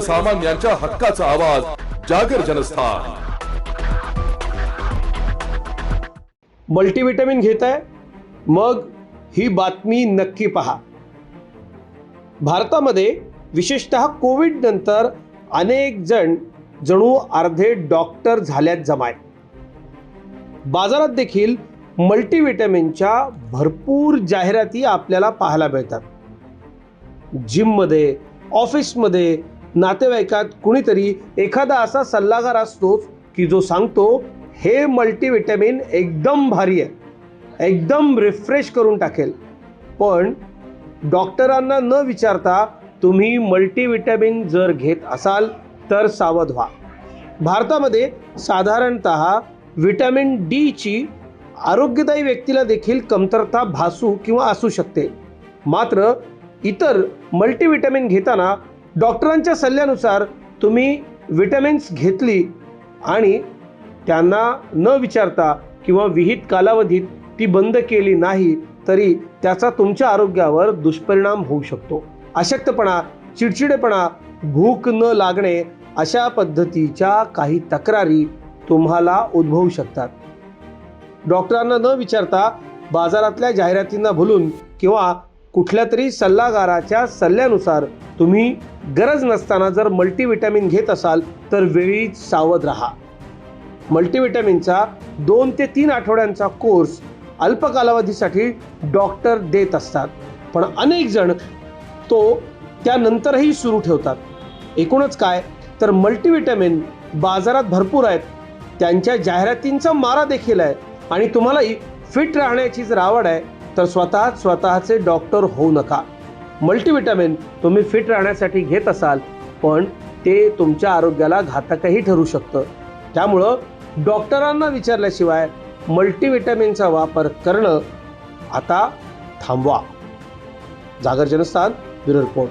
सर्वसामान्यांच्या हक्काचा आवाज जागर जनस्थान. मल्टीव्हिटॅमिन घेत आहे मग ही बातमी नक्की पहा. भारतामध्ये विशेषतः कोविड नंतर अनेक जण जणू अर्धे डॉक्टर झाल्यात जमाय. बाजारात देखील मल्टीव्हिटॅमिनच्या भरपूर जाहिराती आपल्याला पाहायला मिळतात. जिममध्ये ऑफिसमध्ये नातेवाईकात कुणीतरी एखादा असा सल्लागार असतोच की जो सांगतो हे मल्टीविटॅमिन एकदम भारी आहे. एकदम रिफ्रेश करून टाकेल. पण डॉक्टरांना न विचारता तुम्ही मल्टीविटॅमिन जर घेत असाल तर सावध व्हा. भारतामध्ये साधारणत व्हिटॅमिन डीची आरोग्यदायी व्यक्तीला देखील कमतरता भासू किंवा असू शकते. मात्र इतर मल्टीविटॅमिन घेताना डॉक्टरांच्या सल्ल्यानुसार तुम्ही विटॅमिन्स घेतली आणि त्यांना न विचारता किंवा विहित कालावधीत ती बंद केली नाही तरी त्याचा तुमच्या आरोग्यावर दुष्परिणाम होऊ शकतो. अशक्तपणा चिडचिडेपणा भूक न लागणे अशा पद्धतीच्या काही तक्रारी तुम्हाला उद्भवू शकतात. डॉक्टरांना न विचारता बाजारातल्या जाहिरातींना भुलून किंवा कुठल्या तरी सल्लागाराच्या सल्ल्यानुसार तुम्ही गरज नसताना जर मल्टीविटॅमिन घेत असाल तर वेळीच सावध राहा. मल्टीविटॅमिनचा दोन ते तीन आठवड्यांचा कोर्स अल्प कालावधीसाठी डॉक्टर देत असतात. पण अनेक जण तो त्यानंतरही सुरू ठेवतात. एकूणच काय? तर मल्टीविटॅमिन बाजारात भरपूर आहेत. त्यांच्या जाहिरातींचा मारा देखील आहे. आणि तुम्हालाही फिट राहण्याची जर आवड आहे. तर स्वतः स्वतःचे डॉक्टर होऊ नका. मल्टीव्हिटॅमिन तुम्ही फिट राहण्यासाठी घेत असाल पण ते तुमच्या आरोग्याला घातकही ठरू शकतं. त्यामुळं डॉक्टरांना विचारल्याशिवाय मल्टीव्हिटॅमिनचा वापर करणं आता थांबवा. जागर जनस्थान ब्युरो रिपोर्ट.